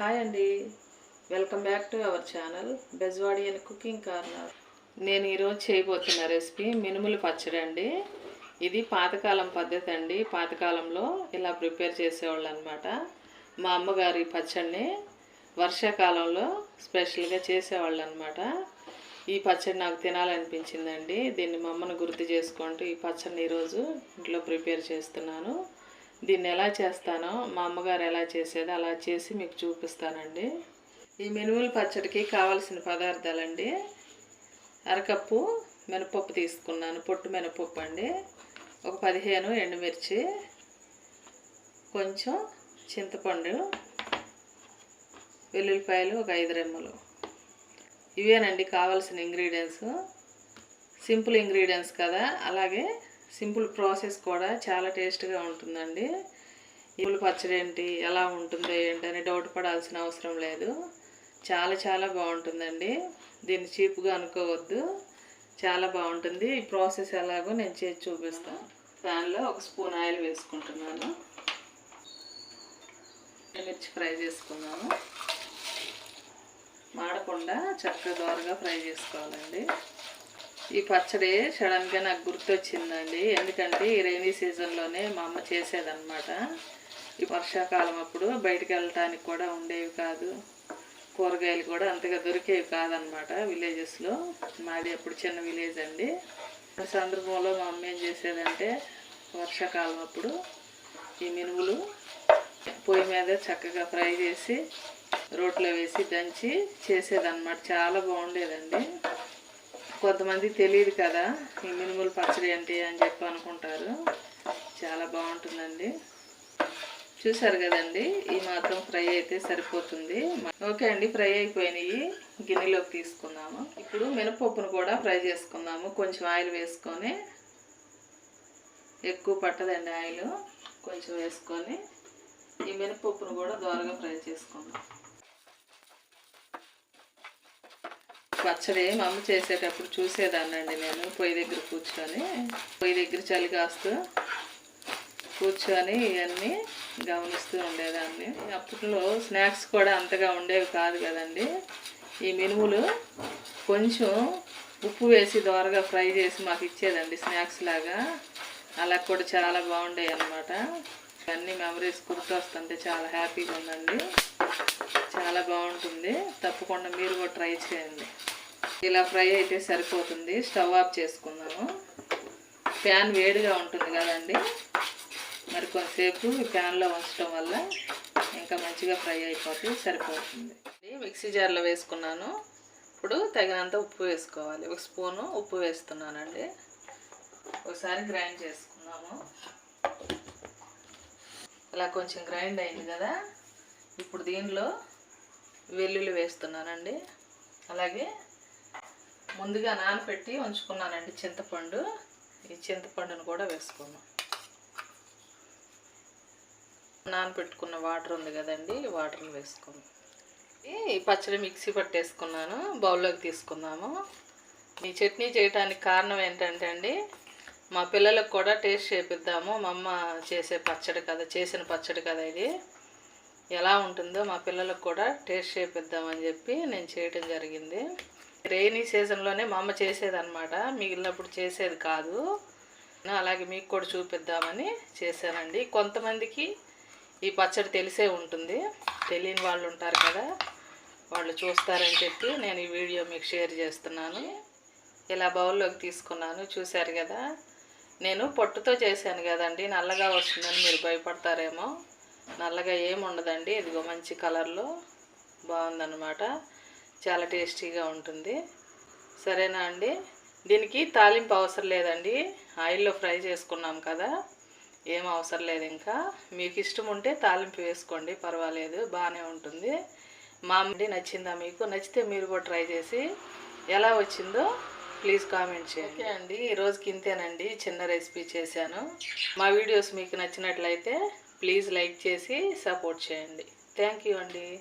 Hi అండి. Welcome back to our channel Bezwadi and cooking corner. నేను ఈరోజు చేయబోతున్న రెసిపీ మినుములు పచ్చడి అండి. ఇది పాతకాలం పద్ధతి అండి. పాతకాలంలో ఇలా ప్రిపేర్ చేసేవాళ్ళు అనమాట మా అమ్మగారి పచ్చడిని వర్షాకాలంలో స్పెషల్గా చేసేవాళ్ళు అనమాట ఈ పచ్చడి నాకు తినాలనిపించిందండి. దీన్ని మా అమ్మను గుర్తు చేసుకుంటూ ఈ పచ్చడిని ఈరోజు ఇంట్లో ప్రిపేర్ చేస్తున్నాను. దీన్ని ఎలా చేస్తానో మా అమ్మగారు ఎలా చేసేది అలా చేసి మీకు చూపిస్తానండి. ఈ మినుముల పచ్చడికి కావలసిన పదార్థాలండి. అరకప్పు మినపప్పు తీసుకున్నాను పొట్టు మినపప్పు అండి. ఒక పదిహేను ఎండుమిర్చి కొంచెం చింతపండు వెల్లుల్లిపాయలు ఒక ఐదు రెమ్మలు. ఇవేనండి కావాల్సిన ఇంగ్రీడియంట్స్. సింపుల్ ఇంగ్రీడియంట్స్ కదా. అలాగే సింపుల్ ప్రాసెస్ కూడా చాలా టేస్ట్గా ఉంటుందండి. ఇప్పులు పచ్చడి ఏంటి ఎలా ఉంటుందో ఏంటి అని డౌట్ పడాల్సిన అవసరం లేదు. చాలా చాలా బాగుంటుందండి. దీన్ని చీప్గా అనుకోవద్దు. చాలా బాగుంటుంది. ఈ ప్రాసెస్ ఎలాగో నేను చేసి చూపిస్తాను దానిలో ఒక స్పూన్ ఆయిల్ వేసుకుంటున్నాను. మిర్చి ఫ్రై చేసుకున్నాను. మాడకుండా చక్కగా దోరగా ఫ్రై చేసుకోవాలండి. ఈ పచ్చడి సడన్గా నాకు గుర్తొచ్చిందండి. ఎందుకంటే ఈ రైనీ సీజన్లోనే మా అమ్మ చేసేదన్నమాట. ఈ వర్షాకాలం అప్పుడు బయటికి వెళ్ళటానికి కూడా ఉండేవి కాదు. కూరగాయలు కూడా అంతగా దొరికేవి కాదనమాట విలేజెస్లో. మాది అప్పుడు చిన్న విలేజ్ అండి. ఆ సందర్భంలో మా అమ్మ ఏం చేసేదంటే వర్షాకాలం అప్పుడు ఈ మినుములు పొయ్యి మీద చక్కగా ఫ్రై చేసి రోట్లో వేసి దంచి చేసేదన్నమాట. చాలా బాగుండేదండి. కొంతమంది తెలియదు కదా ఈ మినుములు పచ్చడి ఏంటి అని చెప్పి అనుకుంటారు. చాలా బాగుంటుందండి. చూసారు కదండి ఈ మాత్రం ఫ్రై అయితే సరిపోతుంది. ఓకే అండి ఫ్రై అయిపోయినాయి. గిన్నెలోకి తీసుకుందాము. ఇప్పుడు మినపప్పును కూడా ఫ్రై చేసుకుందాము. కొంచెం ఆయిల్ వేసుకొని ఎక్కువ పట్టదండి ఆయిల్. కొంచెం వేసుకొని ఈ మినపప్పును కూడా దోరగా ఫ్రై చేసుకుందాం. పచ్చడి మా అమ్మ చేసేటప్పుడు చూసేదాన్నండి నేను. పొయ్యి దగ్గర కూర్చొని పొయ్యి దగ్గర చలి కాస్తూ కూర్చొని ఇవన్నీ గమనిస్తూ ఉండేదాన్ని. అప్పట్లో స్నాక్స్ కూడా అంతగా ఉండేవి కాదు కదండి. ఈ మినుములు కొంచెం ఉప్పు వేసి దోరగా ఫ్రై చేసి మాకు ఇచ్చేదండి స్నాక్స్ లాగా. అలా కూడా చాలా బాగుండేవి అనమాట అన్ని మెమరీస్ గుర్తొస్తుంటే చాలా హ్యాపీగా ఉందండి. చాలా బాగుంటుంది. తప్పకుండా మీరు కూడా ట్రై చేయండి. ఇలా ఫ్రై అయితే సరిపోతుంది. స్టవ్ ఆఫ్ చేసుకుందాము ప్యాన్ వేడిగా ఉంటుంది కదండి. మరి కొంతసేపు ప్యాన్లో ఉంచడం వల్ల ఇంకా మంచిగా ఫ్రై అయిపోతే సరిపోతుంది. మిక్సీ జార్లో వేసుకున్నాను. ఇప్పుడు తగినంత ఉప్పు వేసుకోవాలి. ఒక స్పూను ఉప్పు వేస్తున్నానండి. ఒకసారి గ్రైండ్ చేసుకున్నాము ఇలా కొంచెం గ్రైండ్ అయింది కదా. ఇప్పుడు దీనిలో వెల్లుల్లి వేస్తున్నానండి. అలాగే ముందుగా నానబెట్టి ఉంచుకున్నానండి చింతపండు. ఈ చింతపండును కూడా వేసుకున్నాం నానబెట్టుకున్న వాటర్ ఉంది కదండి వాటర్ని వేసుకున్నాం ఈ పచ్చడి మిక్సీ పట్టేసుకున్నాను బౌల్లోకి తీసుకుందాము. ఈ చట్నీ చేయడానికి కారణం ఏంటంటే అండి మా పిల్లలకు కూడా టేస్ట్ చేపిద్దాము. మా అమ్మ చేసే పచ్చడి కదా చేసిన పచ్చడి కదా ఇది. ఎలా ఉంటుందో మా పిల్లలకు కూడా టేస్ట్ చేపిద్దామని చెప్పి నేను చేయటం జరిగింది. రెయినీ సీజన్లోనే మా అమ్మ చేసేదన్నమాట. మిగిలినప్పుడు చేసేది కాదు. అలాగే మీకు కూడా చూపిద్దామని చేశానండి. కొంతమందికి ఈ పచ్చడి తెలిసే ఉంటుంది. తెలియని వాళ్ళు ఉంటారు కదా వాళ్ళు చూస్తారని చెప్పి నేను ఈ వీడియో మీకు షేర్ చేస్తున్నాను. ఇలా బౌల్లోకి తీసుకున్నాను. చూశారు కదా నేను పొట్టుతో చేశాను కదండి. నల్లగా వస్తుందని మీరు భయపడతారేమో. నల్లగా ఏమి ఉండదండి ఇదిగో మంచి కలర్లో బాగుందన్నమాట. చాలా టేస్టీగా ఉంటుంది. సరేనా అండి? దీనికి తాలింపు అవసరం లేదండి. ఆయిల్లో ఫ్రై చేసుకున్నాం కదా. ఏం అవసరం లేదు ఇంకా. మీకు ఇష్టం ఉంటే తాలింపు వేసుకోండి పర్వాలేదు బాగానే ఉంటుంది. మా అమ్మడి నచ్చిందా మీకు? నచ్చితే మీరు కూడా ట్రై చేసి ఎలా వచ్చిందో ప్లీజ్ కామెంట్ చేయండి. అండి. ఈ రోజుకి ఇంతేనండి. చిన్న రెసిపీ చేశాను. మా వీడియోస్ మీకు నచ్చినట్లయితే ప్లీజ్ లైక్ చేసి సపోర్ట్ చేయండి. థ్యాంక్ యూ అండి.